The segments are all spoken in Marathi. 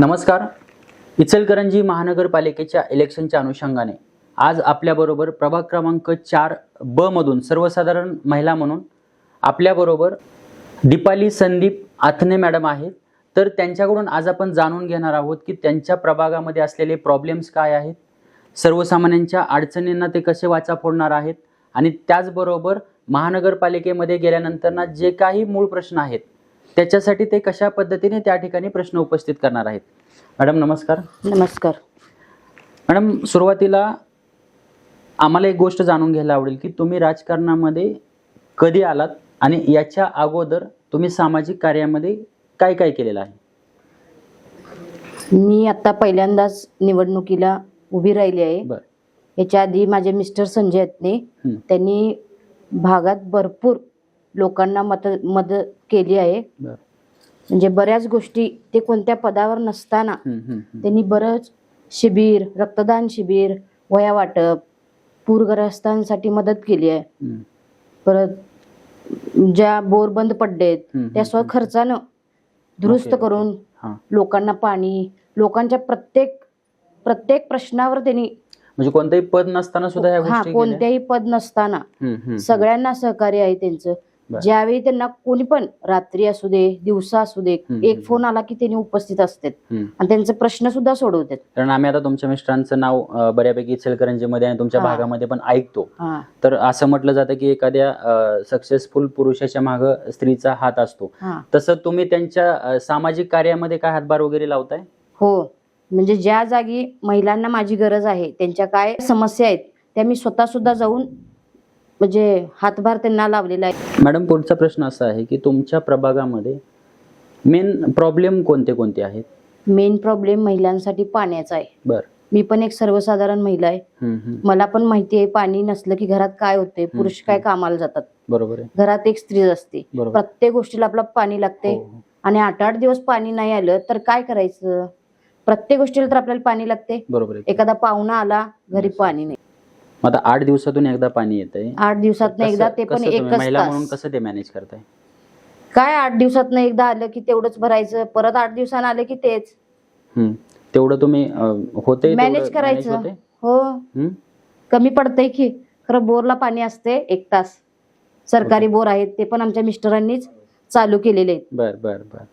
नमस्कार. इचलकरंजी महानगरपालिकेच्या इलेक्शनच्या अनुषंगाने आज आपल्याबरोबर प्रभाग क्रमांक चार ब मधून सर्वसाधारण महिला म्हणून आपल्याबरोबर दीपाली संदीप आथने मॅडम आहेत. तर त्यांच्याकडून आज आपण जाणून घेणार आहोत की त्यांच्या प्रभागामध्ये असलेले प्रॉब्लेम्स काय आहेत. सर्वसामान्यांच्या अडचणींना ते कसे वाचा फोडणार आहेत. आणि त्याचबरोबर महानगरपालिकेमध्ये गेल्यानंतर ना जे काही मूळ प्रश्न आहेत त्याच्यासाठी ते कशा पद्धतीने त्या ठिकाणी प्रश्न उपस्थित करणार आहेत? मॅडम नमस्कार. नमस्कार. मॅडम सुरुवातीला आम्हाला एक गोष्ट जाणून घ्यायला आवडेल की तुम्ही राजकारणामध्ये कधी आलात आणि याच्या अगोदर तुम्ही सामाजिक कार्यामध्ये काय काय केलेलं आहे? मी आता पहिल्यांदाच निवडणुकीला उभी राहिली आहे. बर. याच्या आधी माझे मिस्टर संजय. त्यांनी भागात भरपूर लोकांना मत मदत केली आहे म्हणजे बऱ्याच गोष्टी ते कोणत्या पदावर नसताना. त्यांनी बरंच शिबिर रक्तदान शिबिर वया वाटप पूरग्रस्तांसाठी मदत केली आहे. परत ज्या बोर बंद पडलेत त्या हं. स्वखर्चानं दुरुस्त. करून लोकांना पाणी लोकांच्या प्रत्येक प्रत्येक प्रश्नावर त्यांनी म्हणजे कोणतंही पद नसताना सुद्धा? कोणत्याही पद नसताना. सगळ्यांना सहकार्य आहे त्यांचं. ज्यावेळी त्यांना कोणी पण रात्री असू दे दिवसा असू दे एक. फोन आला की त्यांनी उपस्थित असतात. आणि त्यांचे प्रश्न सुद्धा सोडवतात. कारण आम्ही आता तुमच्या मिस्टरांचं नाव बऱ्यापैकी इचलकरंजीमध्ये आणि तुमच्या. भागामध्ये पण ऐकतो. तर असं म्हटलं जातं की एखाद्या सक्सेसफुल पुरुषाच्या माग स्त्रीचा हात असतो. तसं तुम्ही त्यांच्या सामाजिक कार्यामध्ये काय हातभार वगैरे लावताय? हो. म्हणजे ज्या जागी महिलांना माझी गरज आहे त्यांच्या काय समस्या आहेत त्या मी स्वतः सुद्धा जाऊन म्हणजे हातभार त्यांना लावलेला आहे. मॅडम पुढचा प्रश्न असा आहे की तुमच्या प्रभागामध्ये मेन प्रॉब्लेम कोणते कोणते आहेत? मेन प्रॉब्लेम महिलांसाठी पाण्याचा आहे. बर. मी पण एक सर्वसाधारण महिला आहे. हम्म, हम्म. मला पण माहिती आहे पाणी नसलं की घरात काय होते पुरुष काय कामाला जातात. बरोबर आहे. घरात एक स्त्री असते. बरोबर. प्रत्येक गोष्टीला आपलं पाणी लागते हो, हो. आणि आठ आठ दिवस पाणी नाही आलं तर काय करायचं? प्रत्येक गोष्टीला तर आपल्याला पाणी लागते बरोबर आहे. एखादा पाहुणा आला घरी पाणी नाही. मग आता आठ दिवसातून एकदा पाणी येतंय. आठ दिवसात एकदा ते पण एकच महिला म्हणून तास कसं ते मॅनेज करताय? काय आठ दिवसात एकदा आलं की तेवढंच भरायचं परत आठ दिवसानं आलं की तेच. हम्म. तेवढं तुम्ही अ, होतंय मॅनेज करायचं? हो? कमी पडतंय की. खरं बोरला पाणी असते एक तास. सरकारी बोर आहेत ते पण आमच्या मिस्टरांनीच चालू केलेले आहेत. बर बर बर.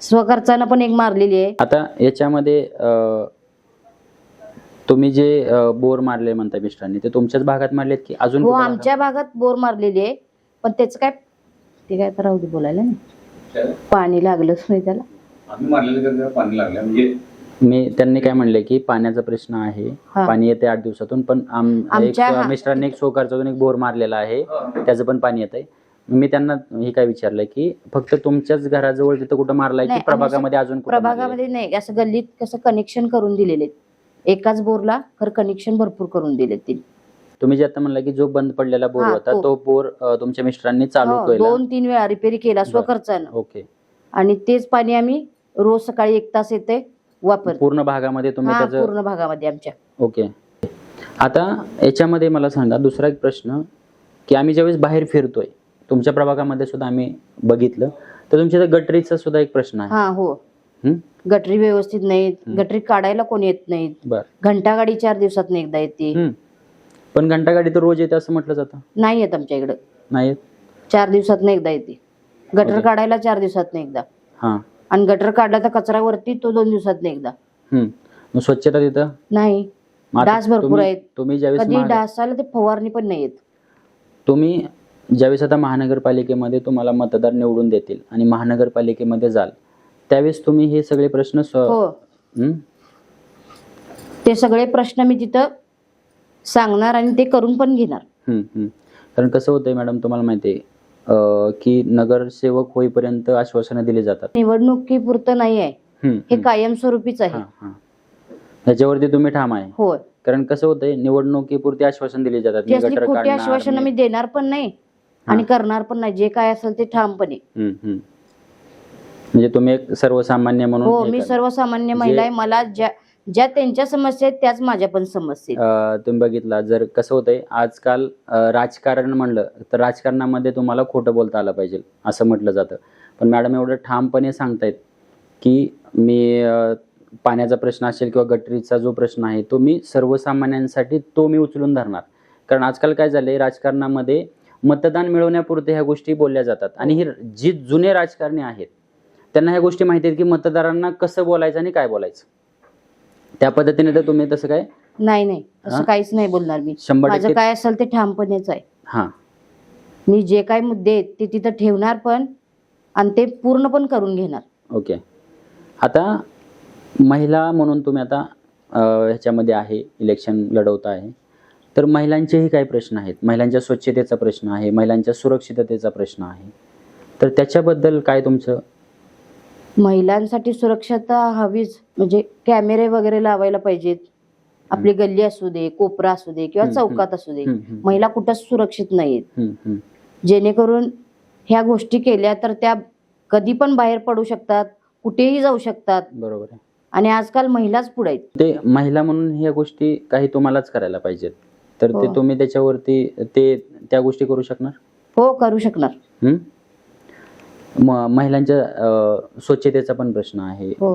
स्वखर्चानं पण एक मारलेली आहे. आता याच्यामध्ये अ, तुम्ही जे अ, बोर मारले म्हणता मिस्टरांनी ते तुमच्याच भागात मारलेत की अजून हो कुठं भागात? आमच्या भागात बोर मारलेली आहे. पण त्याचं काय ते काय तर राहू दे बोलायला नाही पाणी लागलंच नाही त्याला. आम्ही मारलेलं तर त्याला पाणी लागलं. म्हणजे मी त्यांनी काय म्हणले की पाण्याचा प्रश्न आहे. हा. पाणी येते आठ दिवसातून पण आम- एक आमच्या हा- मिस्टरांनी एक सोकारचा एक बोर मारलेला आहे. त्याचं पण पाणी येत आहे मी त्यांना हे काय विचारलंय की फक्त तुमच्याच घराजवळ तिथं कुठं मारलाय की नाही, आम्ही प्रभागामध्ये अजून कुठं मारलंय? प्रभागामध्ये नाही. असं गल्लीत कसं कनेक्शन करून दिलेले आहेत. एकाच बोरला खरं कनेक्शन भरपूर करून दिले ते तुम्ही जे आता म्हणला की जो बंद पडलेला बोर हा, होता तो. तो बोर अ, तुमच्या मिस्टरांनी चालू हो, केला. दोन तीन वेळा रिपेअरी केला स्वखर्चानं. ओके. आणि तेच पाणी आम्ही रोज सकाळी एक तास येते वापरतो. पूर्ण भागामध्ये तुम्ही हा त्याचं पूर्ण भागामध्ये आमच्या. ओके. आता याच्यामध्ये मला सांगा दुसरा एक प्रश्न की आम्ही ज्यावेळेस बाहेर फिरतोय तुमच्या प्रभागामध्ये सुद्धा आम्ही बघितलं तर तुमच्या इथं गटरीचा सुद्धा एक प्रश्न आहे. हं? गटरी व्यवस्थित नाहीत. गटरी काढायला कोणी येत नाहीत. बर. घंटागाडी चार दिवसात एकदा येते. पण घंटागाडी तर रोज येते असं म्हटलं जातं. नाही येत आमच्या इकडं. नाही? चार दिवसात एकदा येते. गटर. काढायला चार दिवसात एकदा. हां. आणि गटर काढला तर कचरा वरती तो दोन दिवसात एकदा. स्वच्छता तिथं? नाही. डास भरपूर आहेत. तुम्ही कधी डास आला ते फवारणी पण नाही येत. तुम्ही ज्यावेळेस आता महानगरपालिकेमध्ये तुम्हाला मतदार निवडून देतील आणि महानगरपालिकेमध्ये जाल त्यावेळेस तुम्ही हे सगळे प्रश्न स्व- हो. हं? ते सगळे प्रश्न मी तिथं सांगणार आणि ते करून पण घेणार. हं, हं. कारण कसं होतंय मॅडम तुम्हाला माहिती आहे अं, की नगरसेवक होईपर्यंत आश्वासनं दिली जातात. निवडणुकीपुरतं नाही आहे हं, हे हं. कायमस्वरूपीच आहे. हां, हां. ह्याच्यावरती तुम्ही ठाम आहे. होय. कारण कसं होतंय निवडणुकीपुरती आश्वासन दिली जातात. ती मी असली गटर खोटी काढणार, आश्वासन मी- मी देणार पण नाही आणि करणार पण नाही. जे काय असेल ते ठामपणे. हं, हं. म्हणजे तुम्ही एक सर्वसामान्य म्हणून हो मी. सर्वसामान्य महिला आहे मला ज्या ज्या त्यांच्या समस्या आहेत त्याच माझ्या पण समस्या आहेत. तुम्ही बघितला जर कसं होतंय आजकाल अं, राजकारण म्हणलं तर राजकारणामध्ये तुम्हाला खोटं बोलता आलं पाहिजे असं म्हटलं जातं पण मॅडम एवढं ठामपणे सांगतायत की मी अं, पाण्याचा प्रश्न असेल किंवा गटरीचा जो प्रश्न आहे तो मी सर्वसामान्यांसाठी तो मी उचलून धरणार कारण आजकाल काय झालंय राजकारणामध्ये मतदान मिळवण्यापुरते ह्या गोष्टी बोलल्या जातात आणि ही जी जुने राजकारणी आहेत त्यांना ह्या गोष्टी माहिती आहेत की मतदारांना कसं बोलायचं आणि काय बोलायचं. त्या पद्धतीने तर तुम्ही तसं काय? नाही नाही? असं काहीच नाही बोलणार मी. शंभर माझं टक्के. काय असेल ते ठामपणेच आहे. हां. मी जे काही मुद्दे आहेत ते तिथं ठेवणार पण आणि ते पूर्ण पण करून घेणार. ओके. आता महिला म्हणून तुम्ही आता अ, ह्याच्यामध्ये आहे इलेक्शन लढवता आहे. तर महिलांचेही काही प्रश्न आहेत. महिलांच्या स्वच्छतेचा प्रश्न आहे महिलांच्या सुरक्षिततेचा प्रश्न आहे. तर त्याच्याबद्दल काय तुमचं महिलांसाठी सुरक्षता हवीच. म्हणजे कॅमेरे वगैरे लावायला पाहिजेत. आपली गल्ली असू दे कोपरा असू दे किंवा. चौकात असू दे. महिला कुठंच सुरक्षित नाहीत. जेणेकरून ह्या गोष्टी केल्या तर त्या कधी पण बाहेर पडू शकतात कुठेही जाऊ शकतात. बरोबर आहे. आणि आजकाल महिलाच पुढे आहेत. ते महिला म्हणून ह्या गोष्टी काही तुम्हालाच करायला पाहिजेत. तर ते हो. तुम्ही त्याच्यावरती ते त्या गोष्टी करू शकणार? हो करू शकणार. हम्म? म- महिलांच्या अ, स्वच्छतेचा पण प्रश्न आहे. हो.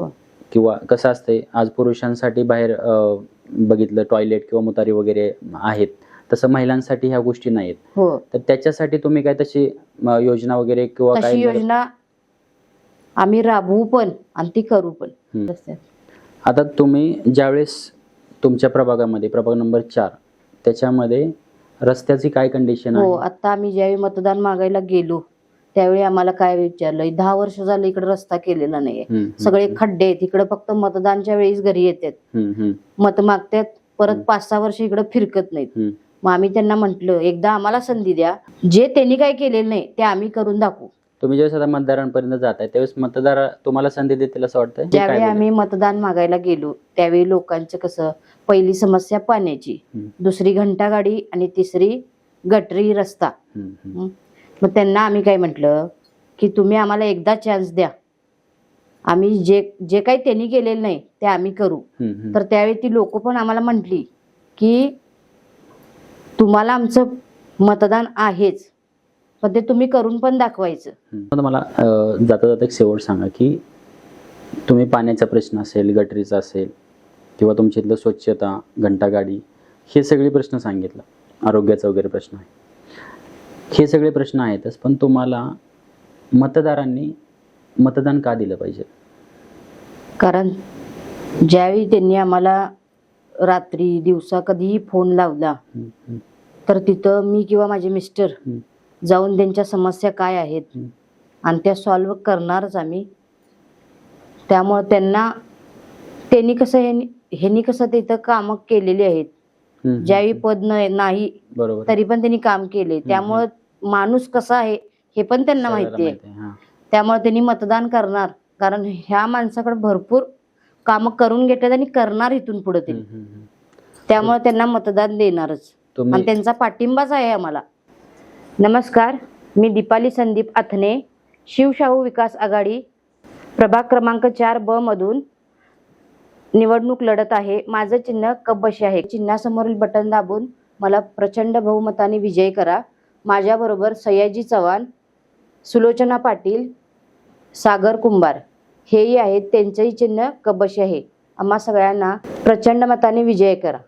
किंवा कसं असतंय आज पुरुषांसाठी बाहेर अ, बघितलं टॉयलेट किंवा मुतारी वगैरे आहेत तसं महिलांसाठी ह्या गोष्टी नाहीत हो. तर त्याच्यासाठी तुम्ही काय तशी म, योजना वगैरे किंवा तशी काय योजना आम्ही राबवू पण आणि ती करू पण. हम्म. आता तुम्ही ज्यावेळेस तुमच्या प्रभागामध्ये प्रभाग नंबर चार त्याच्यामध्ये रस्त्याची काय कंडिशन हो आहे? आता आम्ही ज्यावेळी मतदान मागायला गेलो त्यावेळी आम्हाला काय विचारलं? दहा वर्ष झालं इकडे रस्ता केलेला नाहीये. सगळे खड्डे आहेत. इकडे फक्त मतदानच्या वेळेस घरी येतात. मत मागतात. परत. पाच सहा वर्ष इकडे फिरकत नाहीत. मग आम्ही त्यांना म्हंटल एकदा आम्हाला संधी द्या. जे त्यांनी काय केलेलं नाही ते आम्ही करून दाखवू. तुम्ही ज्यावेळेस आता मतदारांपर्यंत जाताय त्यावेळेस मतदार तुम्हाला संधी देतील असं वाटतं ज्यावेळी आम्ही मतदान मागायला गेलो त्यावेळी लोकांचं कसं पहिली समस्या पाण्याची. दुसरी घंटागाडी आणि तिसरी गटरी रस्ता. मग त्यांना आम्ही काय म्हटलं की तुम्ही आम्हाला एकदा चान्स द्या. आम्ही जे जे काही त्यांनी केलेलं नाही ते आम्ही करू. तर त्यावेळी ती लोक पण आम्हाला म्हटली की तुम्हाला आमचं मतदान आहेच पण ते तुम्ही करून पण दाखवायचं. मला जाता जाता एक शेवट सांगा की तुम्ही पाण्याचा प्रश्न असेल गटरीचा असेल किंवा तुमच्या इथलं स्वच्छता घंटागाडी हे सगळे प्रश्न सांगितलं. आरोग्याचा वगैरे प्रश्न आहे. हे सगळे प्रश्न आहेतच पण तुम्हाला मतदारांनी मतदान का दिलं पाहिजे? कारण ज्यावेळी त्यांनी आम्हाला रात्री दिवसा कधीही फोन लावला तर तिथं मी किंवा माझे मिस्टर जाऊन त्यांच्या समस्या काय आहेत. आणि त्या सॉल्व्ह करणारच आम्ही. त्यामुळं त्यांना त्यांनी कसं ह्यांनी ह्यांनी कसं तिथं कामं केलेली आहेत ज्यावेळी पद नाही तरी पण त्यांनी काम केले. त्यामुळं माणूस कसा आहे हे पण त्यांना माहिती आहे. त्यामुळे त्यांनी मतदान करणार. कारण ह्या माणसाकडे भरपूर कामं करून घेतात आणि करणार इथून पुढे ते. त्यामुळे त्यांना मतदान देणारच. आणि त्यांचा पाठिंबाच आहे आम्हाला. नमस्कार मी दीपाली संदीप अथने शिवशाहू विकास आघाडी प्रभाग क्रमांक चार ब मधून निवडणूक लढत आहे. माझं चिन्ह कब्बशी आहे. चिन्हासमोरील बटन दाबून मला प्रचंड बहुमताने विजय करा. माझ्याबरोबर सयाजी चव्हाण सुलोचना पाटील सागर कुंभार हेही आहेत. त्यांचंही चिन्ह कब्बशी आहे. आम्हा सगळ्यांना प्रचंड मताने विजय करा.